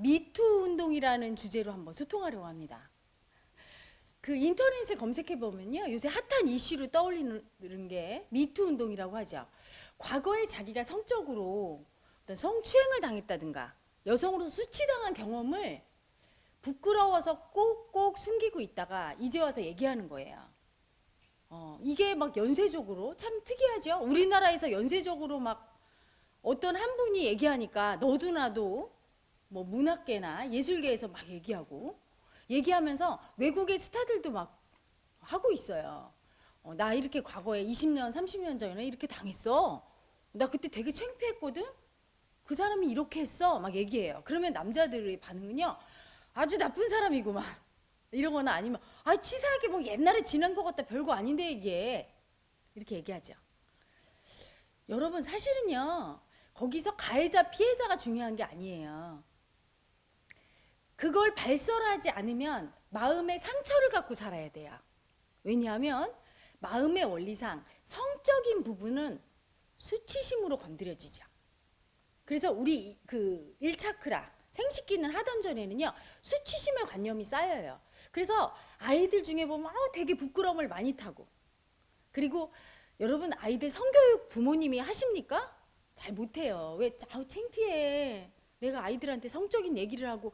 미투 운동이라는 주제로 한번 소통하려고 합니다. 그 인터넷에 검색해 보면요 요새 핫한 이슈로 떠올리는 게 미투 운동이라고 하죠. 과거에 자기가 성적으로 어떤 성추행을 당했다든가 여성으로 수치당한 경험을 부끄러워서 꼭꼭 숨기고 있다가 이제 와서 얘기하는 거예요. 어, 이게 막 연쇄적으로 참 특이하죠. 우리나라에서 연쇄적으로 막 어떤 한 분이 얘기하니까 너도 나도 뭐 문학계나 예술계에서 막 얘기하고 얘기하면서 외국의 스타들도 막 하고 있어요. 어, 나 이렇게 과거에 20년, 30년 전에 이렇게 당했어. 나 그때 되게 창피했거든. 그 사람이 이렇게 했어. 막 얘기해요. 그러면 남자들의 반응은요. 아주 나쁜 사람이구만. 이러거나 아니면 아 치사하게 뭐 옛날에 지난 것 같다 별거 아닌데 이게 이렇게 얘기하죠. 여러분 사실은요 거기서 가해자 피해자가 중요한 게 아니에요. 그걸 발설하지 않으면 마음의 상처를 갖고 살아야 돼요. 왜냐하면 마음의 원리상 성적인 부분은 수치심으로 건드려지죠. 그래서 우리 그 1차크라 생식기는 하던 전에는요 수치심의 관념이 쌓여요. 그래서 아이들 중에 보면 어, 되게 부끄러움을 많이 타고 그리고 여러분 아이들 성교육 부모님이 하십니까? 잘 못해요. 왜 아우 창피해. 내가 아이들한테 성적인 얘기를 하고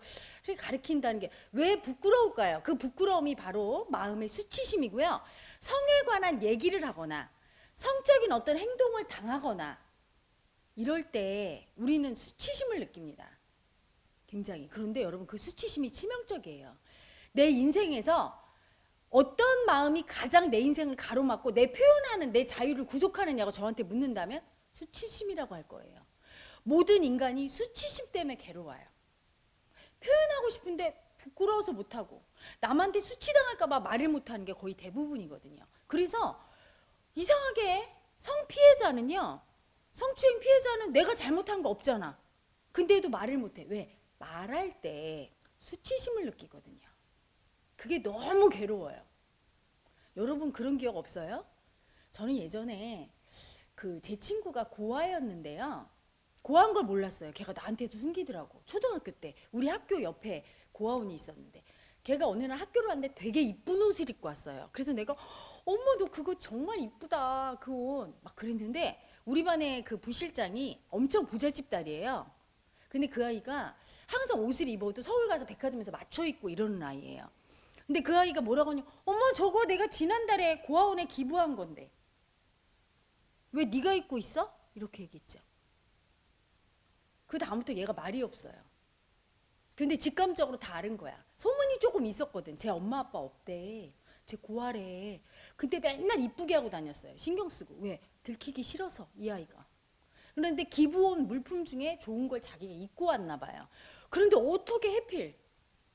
가르친다는 게 왜 부끄러울까요? 그 부끄러움이 바로 마음의 수치심이고요. 성에 관한 얘기를 하거나 성적인 어떤 행동을 당하거나 이럴 때 우리는 수치심을 느낍니다. 굉장히. 그런데 여러분 그 수치심이 치명적이에요. 내 인생에서 어떤 마음이 가장 내 인생을 가로막고 내 표현하는 내 자유를 구속하느냐고 저한테 묻는다면 수치심이라고 할 거예요. 모든 인간이 수치심 때문에 괴로워요. 표현하고 싶은데 부끄러워서 못하고 남한테 수치당할까봐 말을 못하는 게 거의 대부분이거든요. 그래서 이상하게 성 피해자는요. 성추행 피해자는 내가 잘못한 거 없잖아. 근데도 말을 못해. 왜? 말할 때 수치심을 느끼거든요. 그게 너무 괴로워요. 여러분 그런 기억 없어요? 저는 예전에 그 제 친구가 고아였는데요. 고아인 걸 몰랐어요. 걔가 나한테도 숨기더라고. 초등학교 때 우리 학교 옆에 고아원이 있었는데 걔가 어느 날 학교를 왔는데 되게 이쁜 옷을 입고 왔어요. 그래서 내가 어머 너 그거 정말 이쁘다 그 옷 막 그랬는데 우리 반의 그 부실장이 엄청 부잣집 딸이에요. 근데 그 아이가 항상 옷을 입어도 서울 가서 백화점에서 맞춰 입고 이러는 아이예요. 근데 그 아이가 뭐라고 하냐? 어머 저거 내가 지난달에 고아원에 기부한 건데 왜 네가 입고 있어? 이렇게 얘기했죠. 그 다음부터 얘가 말이 없어요. 근데 직감적으로 다 아는 거야. 소문이 조금 있었거든. 제 엄마 아빠 없대. 제 고아래. 근데 맨날 이쁘게 하고 다녔어요. 신경 쓰고. 왜? 들키기 싫어서 이 아이가. 그런데 기부온 물품 중에 좋은 걸 자기가 입고 왔나 봐요. 그런데 어떻게 해필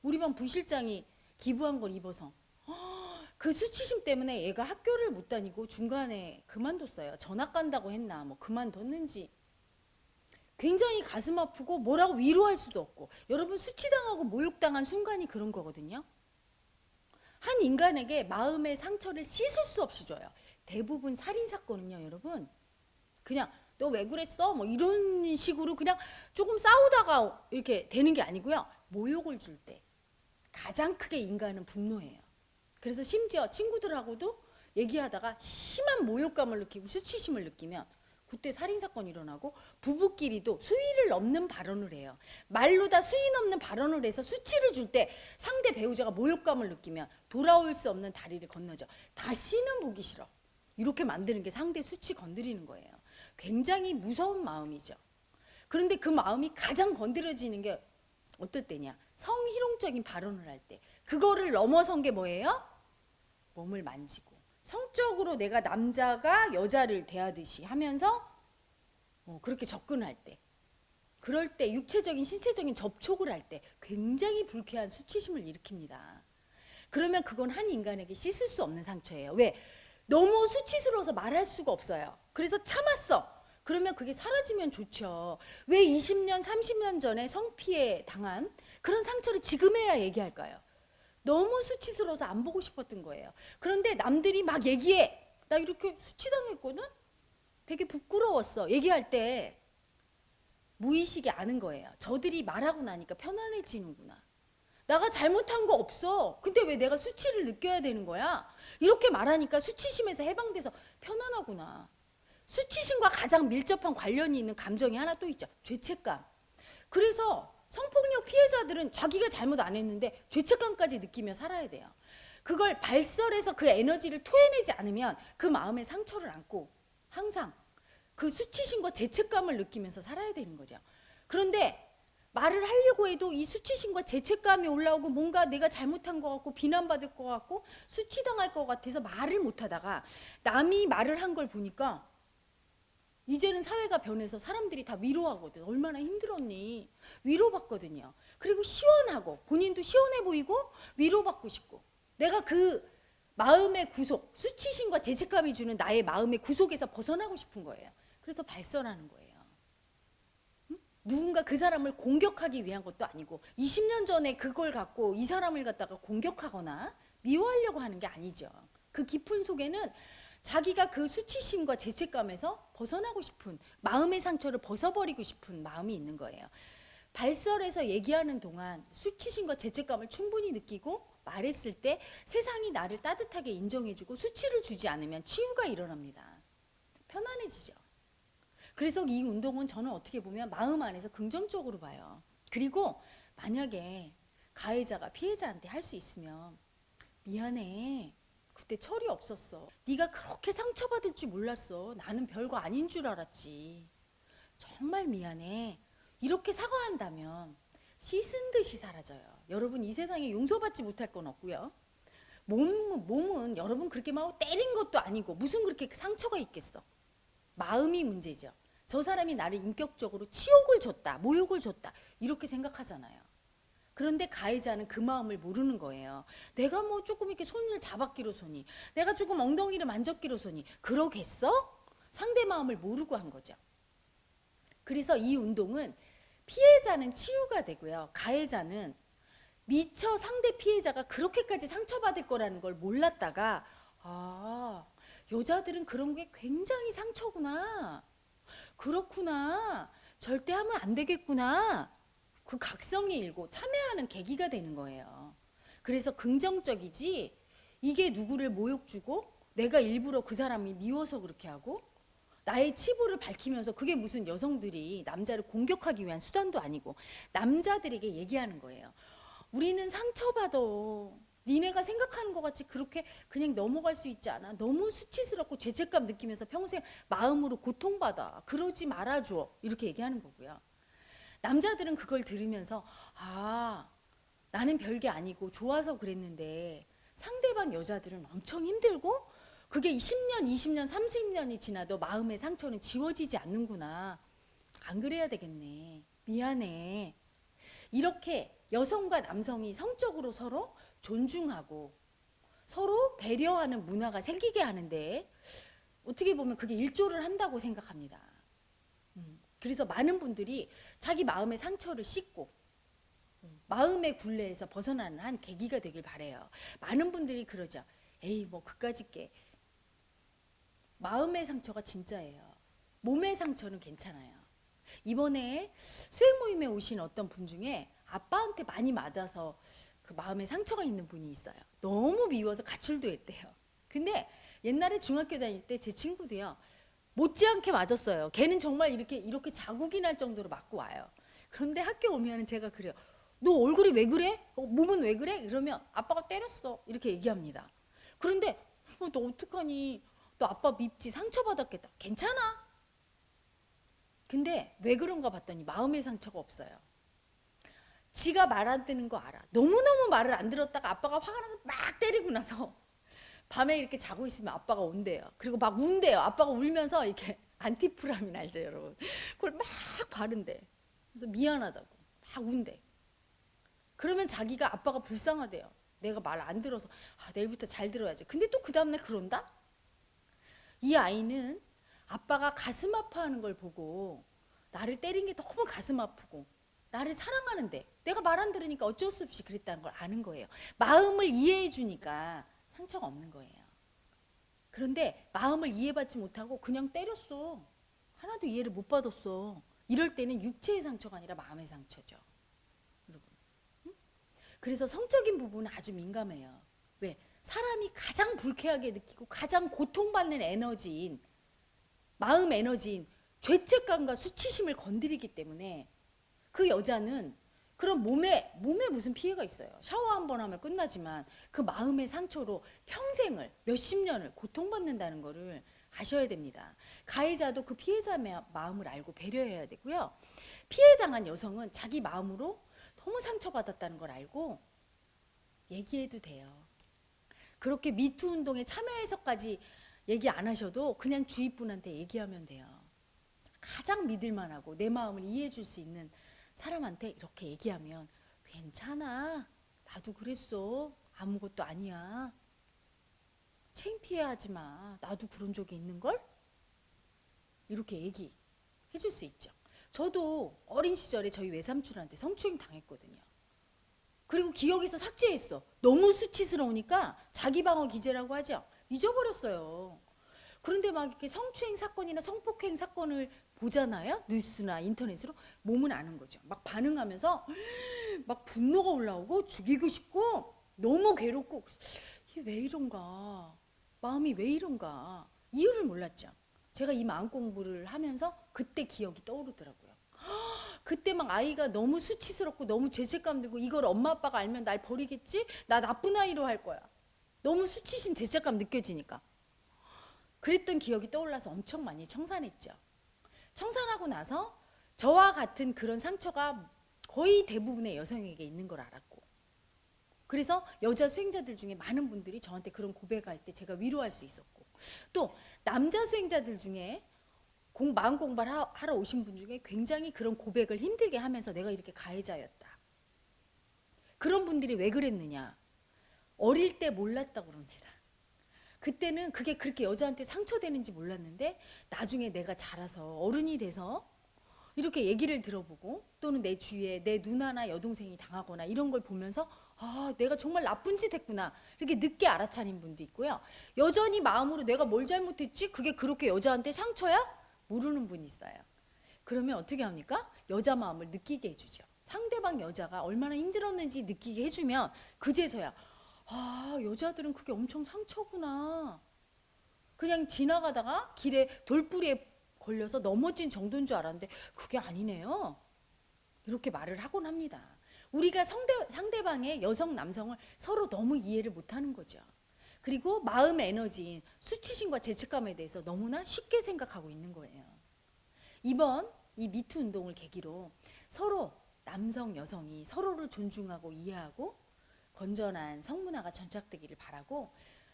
우리 반 부실장이 기부한 걸 입어서 그 수치심 때문에 얘가 학교를 못 다니고 중간에 그만뒀어요. 전학 간다고 했나 뭐 그만뒀는지 굉장히 가슴 아프고 뭐라고 위로할 수도 없고 여러분 수치당하고 모욕당한 순간이 그런 거거든요. 한 인간에게 마음의 상처를 씻을 수 없이 줘요. 대부분 살인 사건은요, 여러분. 그냥 너 왜 그랬어? 뭐 이런 식으로 그냥 조금 싸우다가 이렇게 되는 게 아니고요. 모욕을 줄 때 가장 크게 인간은 분노해요. 그래서 심지어 친구들하고도 얘기하다가 심한 모욕감을 느끼고 수치심을 느끼면 그때 살인 사건이 일어나고 부부끼리도 수위를 넘는 발언을 해요. 말로 다 수위 넘는 발언을 해서 수치를 줄 때 상대 배우자가 모욕감을 느끼면 돌아올 수 없는 다리를 건너죠. 다시는 보기 싫어. 이렇게 만드는 게 상대 수치 건드리는 거예요. 굉장히 무서운 마음이죠. 그런데 그 마음이 가장 건드려지는 게 어떨 때냐? 성희롱적인 발언을 할 때. 그거를 넘어선 게 뭐예요? 몸을 만지고 성적으로 내가 남자가 여자를 대하듯이 하면서 어, 그렇게 접근할 때 그럴 때 육체적인 신체적인 접촉을 할 때 굉장히 불쾌한 수치심을 일으킵니다. 그러면 그건 한 인간에게 씻을 수 없는 상처예요. 왜? 너무 수치스러워서 말할 수가 없어요. 그래서 참았어. 그러면 그게 사라지면 좋죠. 왜 20년, 30년 전에 성피해 당한 그런 상처를 지금 해야 얘기할까요? 너무 수치스러워서 안 보고 싶었던 거예요. 그런데 남들이 막 얘기해. 나 이렇게 수치당했거든? 되게 부끄러웠어. 얘기할 때 무의식에 아는 거예요. 저들이 말하고 나니까 편안해지는구나. 나가 잘못한 거 없어. 근데 왜 내가 수치를 느껴야 되는 거야? 이렇게 말하니까 수치심에서 해방돼서 편안하구나. 수치심과 가장 밀접한 관련이 있는 감정이 하나 또 있죠. 죄책감. 그래서 성폭력 피해자들은 자기가 잘못 안 했는데 죄책감까지 느끼며 살아야 돼요. 그걸 발설해서 그 에너지를 토해내지 않으면 그 마음에 상처를 안고 항상 그 수치심과 죄책감을 느끼면서 살아야 되는 거죠. 그런데 말을 하려고 해도 이 수치심과 죄책감이 올라오고 뭔가 내가 잘못한 것 같고 비난받을 것 같고 수치당할 것 같아서 말을 못하다가 남이 말을 한 걸 보니까 이제는 사회가 변해서 사람들이 다 위로하거든. 얼마나 힘들었니? 위로받거든요. 그리고 시원하고 본인도 시원해 보이고 위로받고 싶고 내가 그 마음의 구속, 수치심과 죄책감이 주는 나의 마음의 구속에서 벗어나고 싶은 거예요. 그래서 발설하는 거예요. 응? 누군가 그 사람을 공격하기 위한 것도 아니고 20년 전에 그걸 갖고 이 사람을 갖다가 공격하거나 미워하려고 하는 게 아니죠. 그 깊은 속에는 자기가 그 수치심과 죄책감에서 벗어나고 싶은 마음의 상처를 벗어버리고 싶은 마음이 있는 거예요. 발설해서 얘기하는 동안 수치심과 죄책감을 충분히 느끼고 말했을 때 세상이 나를 따뜻하게 인정해주고 수치를 주지 않으면 치유가 일어납니다. 편안해지죠. 그래서 이 운동은 저는 어떻게 보면 마음 안에서 긍정적으로 봐요. 그리고 만약에 가해자가 피해자한테 할 수 있으면 미안해. 그때 철이 없었어. 네가 그렇게 상처받을 줄 몰랐어. 나는 별거 아닌 줄 알았지. 정말 미안해. 이렇게 사과한다면 씻은 듯이 사라져요. 여러분 이 세상에 용서받지 못할 건 없고요. 몸, 몸은 여러분 그렇게 막 때린 것도 아니고 무슨 그렇게 상처가 있겠어. 마음이 문제죠. 저 사람이 나를 인격적으로 치욕을 줬다, 모욕을 줬다 이렇게 생각하잖아요. 그런데 가해자는 그 마음을 모르는 거예요. 내가 뭐 조금 이렇게 손을 잡았기로 손이, 내가 조금 엉덩이를 만졌기로 손이, 그러겠어? 상대 마음을 모르고 한 거죠. 그래서 이 운동은 피해자는 치유가 되고요. 가해자는 미처 상대 피해자가 그렇게까지 상처받을 거라는 걸 몰랐다가 아 여자들은 그런 게 굉장히 상처구나 그렇구나 절대 하면 안 되겠구나 그 각성이 일고 참여하는 계기가 되는 거예요 그래서 긍정적이지 이게 누구를 모욕 주고 내가 일부러 그 사람이 미워서 그렇게 하고 나의 치부를 밝히면서 그게 무슨 여성들이 남자를 공격하기 위한 수단도 아니고 남자들에게 얘기하는 거예요. 우리는 상처받아. 니네가 생각하는 것 같이 그렇게 그냥 넘어갈 수 있지 않아. 너무 수치스럽고 죄책감 느끼면서 평생 마음으로 고통받아. 그러지 말아줘. 이렇게 얘기하는 거고요. 남자들은 그걸 들으면서 아 나는 별게 아니고 좋아서 그랬는데 상대방 여자들은 엄청 힘들고 그게 10년, 20년, 30년이 지나도 마음의 상처는 지워지지 않는구나. 안 그래야 되겠네. 미안해. 이렇게 여성과 남성이 성적으로 서로 존중하고 서로 배려하는 문화가 생기게 하는데 어떻게 보면 그게 일조를 한다고 생각합니다. 음, 그래서 많은 분들이 자기 마음의 상처를 씻고 음, 마음의 굴레에서 벗어나는 한 계기가 되길 바래요. 많은 분들이 그러죠. 에이 뭐 그까짓 게 마음의 상처가 진짜예요. 몸의 상처는 괜찮아요. 이번에 수행 모임에 오신 어떤 분 중에 아빠한테 많이 맞아서 그 마음에 상처가 있는 분이 있어요. 너무 미워서 가출도 했대요. 근데 옛날에 중학교 다닐 때 제 친구도요. 못지않게 맞았어요. 걔는 정말 이렇게 이렇게 자국이 날 정도로 맞고 와요. 그런데 학교 오면은 제가 그래요. 너 얼굴이 왜 그래? 어, 몸은 왜 그래? 이러면 아빠가 때렸어. 이렇게 얘기합니다. 그런데 어, 너 어떡하니? 너 아빠 밉지 상처받았겠다. 괜찮아. 근데 왜 그런가 봤더니 마음의 상처가 없어요. 지가 말 안 듣는 거 알아. 너무너무 말을 안 들었다가 아빠가 화가 나서 막 때리고 나서 밤에 이렇게 자고 있으면 아빠가 온대요. 그리고 막 운대요. 아빠가 울면서 이렇게 안티프라민 알죠, 여러분? 그걸 막 바른대. 그래서 미안하다고 막 운대. 그러면 자기가 아빠가 불쌍하대요. 내가 말 안 들어서 아, 내일부터 잘 들어야지. 근데 또 그 다음날 그런다? 이 아이는 아빠가 가슴 아파하는 걸 보고 나를 때린 게 너무 가슴 아프고 나를 사랑하는데 내가 말 안 들으니까 어쩔 수 없이 그랬다는 걸 아는 거예요. 마음을 이해해 주니까 상처가 없는 거예요. 그런데 마음을 이해받지 못하고 그냥 때렸어. 하나도 이해를 못 받았어. 이럴 때는 육체의 상처가 아니라 마음의 상처죠. 여러분. 응? 그래서 성적인 부분은 아주 민감해요. 왜? 사람이 가장 불쾌하게 느끼고 가장 고통받는 에너지인 마음 에너지인 죄책감과 수치심을 건드리기 때문에 그 여자는 그런 몸에 몸에 무슨 피해가 있어요. 샤워 한 번 하면 끝나지만 그 마음의 상처로 평생을 몇십 년을 고통받는다는 거를 아셔야 됩니다. 가해자도 그 피해자의 마음을 알고 배려해야 되고요. 피해 당한 여성은 자기 마음으로 너무 상처받았다는 걸 알고 얘기해도 돼요. 그렇게 미투 운동에 참여해서까지 얘기 안 하셔도 그냥 주위 분한테 얘기하면 돼요. 가장 믿을 만하고 내 마음을 이해해 줄 수 있는 사람한테 이렇게 얘기하면 괜찮아. 나도 그랬어. 아무것도 아니야. 창피해 하지 마. 나도 그런 적이 있는 걸? 이렇게 얘기해 줄 수 있죠. 저도 어린 시절에 저희 외삼촌한테 성추행 당했거든요. 그리고 기억에서 삭제했어. 너무 수치스러우니까 자기 방어 기제라고 하죠. 잊어버렸어요. 그런데 막 이렇게 성추행 사건이나 성폭행 사건을 보잖아요. 뉴스나 인터넷으로 몸은 아는 거죠. 막 반응하면서 막 분노가 올라오고 죽이고 싶고 너무 괴롭고 왜 이런가? 마음이 왜 이런가? 이유를 몰랐죠. 제가 이 마음 공부를 하면서 그때 기억이 떠오르더라고요. 그때 막 아이가 너무 수치스럽고 너무 죄책감 들고 이걸 엄마 아빠가 알면 날 버리겠지? 나 나쁜 아이로 할 거야. 너무 수치심 죄책감 느껴지니까. 그랬던 기억이 떠올라서 엄청 많이 청산했죠. 청산하고 나서 저와 같은 그런 상처가 거의 대부분의 여성에게 있는 걸 알았고 그래서 여자 수행자들 중에 많은 분들이 저한테 그런 고백할 때 제가 위로할 수 있었고 또 남자 수행자들 중에 공, 마음 공부를 하- 하러 오신 분 중에 굉장히 그런 고백을 힘들게 하면서 내가 이렇게 가해자였다. 그런 분들이 왜 그랬느냐? 어릴 때 몰랐다고 그럽니다. 그때는 그게 그렇게 여자한테 상처되는지 몰랐는데 나중에 내가 자라서 어른이 돼서 이렇게 얘기를 들어보고 또는 내 주위에 내 누나나 여동생이 당하거나 이런 걸 보면서 아 내가 정말 나쁜 짓 했구나 이렇게 늦게 알아차린 분도 있고요. 여전히 마음으로 내가 뭘 잘못했지? 그게 그렇게 여자한테 상처야? 모르는 분이 있어요. 그러면 어떻게 합니까? 여자 마음을 느끼게 해주죠. 상대방 여자가 얼마나 힘들었는지 느끼게 해주면 그제서야 아 여자들은 그게 엄청 상처구나 그냥 지나가다가 길에 돌부리에 걸려서 넘어진 정도인 줄 알았는데 그게 아니네요. 이렇게 말을 하곤 합니다. 우리가 상대, 상대방의 여성, 남성을 서로 너무 이해를 못하는 거죠. 그리고 마음의 에너지인 수치심과 죄책감에 대해서 너무나 쉽게 생각하고 있는 거예요. 이번 이 미투 운동을 계기로 서로 남성, 여성이 서로를 존중하고 이해하고 건전한 성문화가 전착되기를 바라고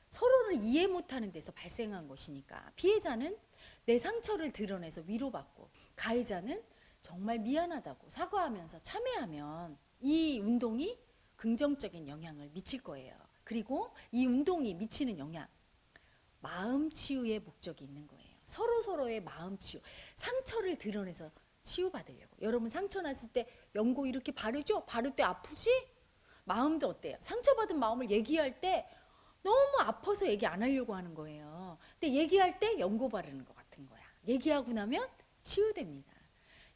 서로를 이해 못하는 데서 발생한 것이니까 피해자는 내 상처를 드러내서 위로받고 가해자는 정말 미안하다고 사과하면서 참여하면 이 운동이 긍정적인 영향을 미칠 거예요. 그리고 이 운동이 미치는 영향 마음 치유의 목적이 있는 거예요. 서로 서로의 마음 치유, 상처를 드러내서 치유받으려고. 여러분 상처 났을 때 연고 이렇게 바르죠? 바를 때 아프지? 마음도 어때요? 상처받은 마음을 얘기할 때 너무 아파서 얘기 안 하려고 하는 거예요. 근데 얘기할 때 연고 바르는 것 같은 거야. 얘기하고 나면 치유됩니다.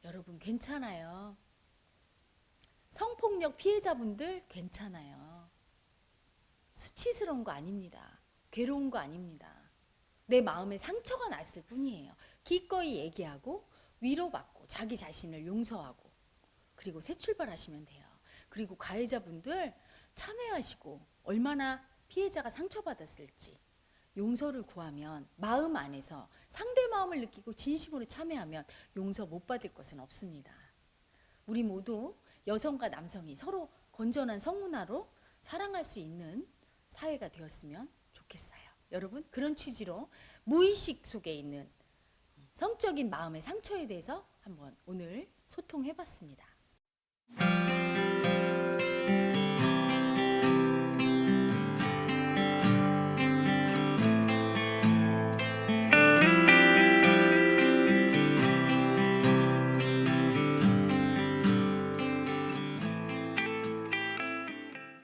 여러분 괜찮아요. 성폭력 피해자분들 괜찮아요. 수치스러운 거 아닙니다. 괴로운 거 아닙니다. 내 마음에 상처가 났을 뿐이에요. 기꺼이 얘기하고 위로받고 자기 자신을 용서하고 그리고 새 출발하시면 돼요. 그리고 가해자분들 참여하시고 얼마나 피해자가 상처받았을지 용서를 구하면 마음 안에서 상대 마음을 느끼고 진심으로 참여하면 용서 못 받을 것은 없습니다. 우리 모두 여성과 남성이 서로 건전한 성문화로 사랑할 수 있는 사회가 되었으면 좋겠어요. 여러분 그런 취지로 무의식 속에 있는 성적인 마음의 상처에 대해서 한번 오늘 소통해 봤습니다.